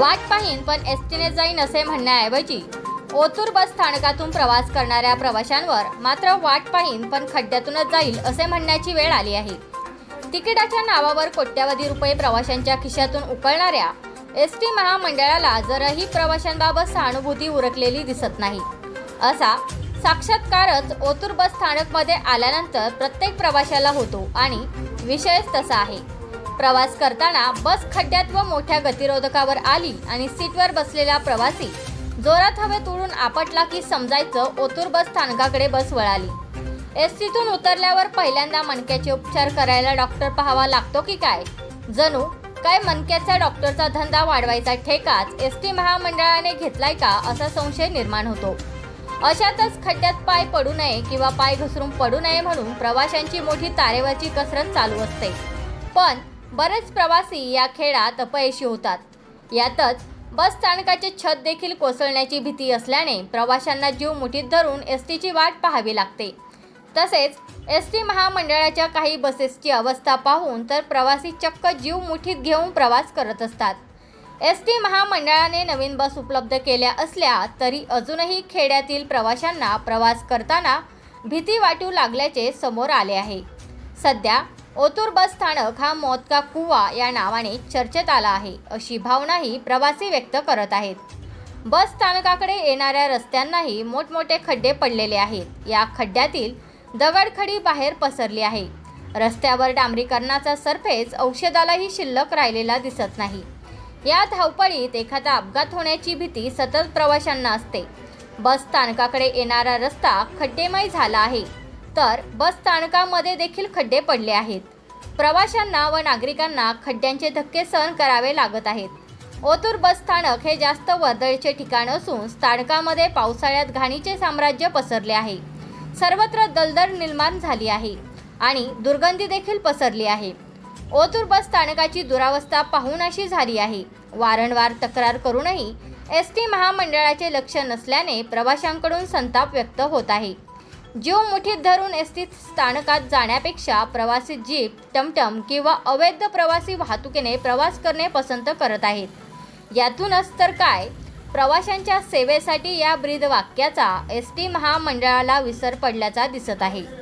वाट पाहीन पण एस टीने जाईन असे म्हणण्याऐवजी ओतूर बस स्थानकातून प्रवास करणाऱ्या प्रवाशांवर मात्र वाट पाहीन पण खड्ड्यातूनच जाईल असे म्हणण्याची वेळ आली आहे. तिकिटाच्या नावावर कोट्यवधी रुपये प्रवाशांच्या खिशातून उकळणाऱ्या एस टी महामंडळाला जरही प्रवाशांबाबत सहानुभूती उरकलेली दिसत नाही. असा साक्षात्कारच ओतूर बस स्थानकमध्ये आल्यानंतर प्रत्येक प्रवाशाला होतो आणि विषयच तसा आहे. प्रवास करताना बस खड्ड्यात व मोठ्या गतिरोधकावर आली आणि सीटवर बसलेला प्रवासी जोरात हवेत उडून आपटला की समजायचं ओतूर बस स्थानकाकडे बस वळाली. एस टीतून उतरल्यावर पहिल्यांदा मणक्याचे उपचार करायला डॉक्टर पाहावा लागतो की काय? जणू काय मनक्याचा डॉक्टरचा धंदा वाढवायचा ठेकाच एस टी महामंडळाने घेतलाय का असा संशय निर्माण होतो. अशातच खड्ड्यात पाय पडू नये किंवा पाय घसरून पडू नये म्हणून प्रवाशांची मोठी तारेवरची कसरत चालू असते. पण बरेच प्रवासी या खेळात अपयशी होतात. यातच बस स्थानकाचे छत देखील कोसळण्याची भीती असल्याने प्रवाशांना जीव मुठीत धरून एस टीची वाट पाहावी लागते. तसेच एस टी महामंडळाच्या काही बसेसची अवस्था पाहून तर प्रवासी चक्क जीव मुठीत घेऊन प्रवास करत असतात. एस टी महामंडळाने नवीन बस उपलब्ध केल्या असल्या तरी अजूनही खेड्यातील प्रवाशांना प्रवास करताना भीती वाटू लागल्याचे समोर आले आहे. सध्या ओतूर बस स्थानक हा मौत का कुवा या नावाने चर्चेत आला आहे अशी भावनाही प्रवासी व्यक्त करत आहेत. बस स्थानकाकडे येणाऱ्या रस्त्यांनाही मोठमोठे खड्डे पडलेले आहेत. या खड्ड्यातील दगडखडी बाहेर पसरली आहे. रस्त्यावर डांबरीकरणाचा सरफेस औषधालाही शिल्लक राहिलेला दिसत नाही. या धावपळीत एखादा अपघात होण्याची भीती सतत प्रवाशांना असते. बस स्थानकाकडे येणारा रस्ता खड्डेमय झाला आहे. तर बस स्थानकामध्ये देखील खड्डे पडले आहेत. प्रवाशांना व नागरिकांना खड्ड्यांचे धक्के सहन करावे लागत आहेत. ओतूर बस स्थानक हे जास्त वर्दळीचे ठिकाण असून स्थानकामध्ये पावसाळ्यात घाणीचे साम्राज्य पसरले आहे. सर्वत्र दलदल निर्माण झाली आहे आणि दुर्गंधी देखील पसरली आहे. ओतूर बस स्थानकाची दुरावस्था पाहून अशी झाली आहे. वारंवार तक्रार करूनही एस टी महामंडळाचे लक्ष नसल्याने प्रवाशांकडून संताप व्यक्त होत आहे. जीव मुठीत धरून एस टी स्थानकात जाण्यापेक्षा प्रवासी जीप टमटम किंवा अवैध प्रवासी वाहतुकीने प्रवास करणे पसंत करत आहेत. यातूनच तर काय? प्रवाशांच्या सेवेसाठी या ब्रीद वाक्याचा एस टी महामंडळाला विसर पडल्याचा दिसत आहे.